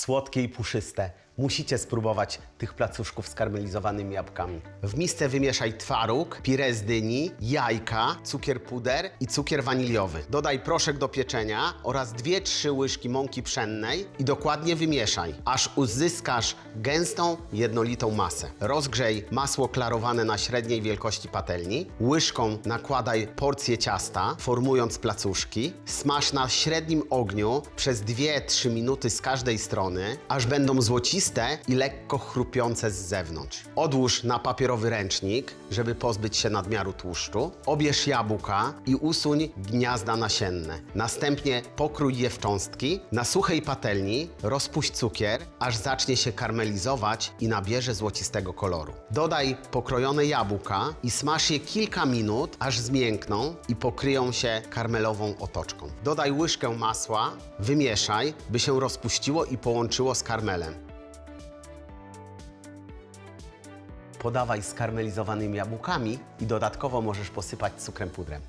słodkie i puszyste. Musicie spróbować tych placuszków z karmelizowanymi jabłkami. W misce wymieszaj twaróg, pire z dyni, jajka, cukier puder i cukier waniliowy. Dodaj proszek do pieczenia oraz 2-3 łyżki mąki pszennej i dokładnie wymieszaj, aż uzyskasz gęstą, jednolitą masę. Rozgrzej masło klarowane na średniej wielkości patelni. Łyżką nakładaj porcję ciasta, formując placuszki. Smaż na średnim ogniu przez 2-3 minuty z każdej strony, aż będą złociste i lekko chrupiące z zewnątrz. Odłóż na papierowy ręcznik, żeby pozbyć się nadmiaru tłuszczu. Obierz jabłka i usuń gniazda nasienne. Następnie pokrój je w cząstki. Na suchej patelni rozpuść cukier, aż zacznie się karmelizować i nabierze złocistego koloru. Dodaj pokrojone jabłka i smaż je kilka minut, aż zmiękną i pokryją się karmelową otoczką. Dodaj łyżkę masła, wymieszaj, by się rozpuściło i połączyło z karmelem. Podawaj z karmelizowanymi jabłkami i dodatkowo możesz posypać cukrem pudrem.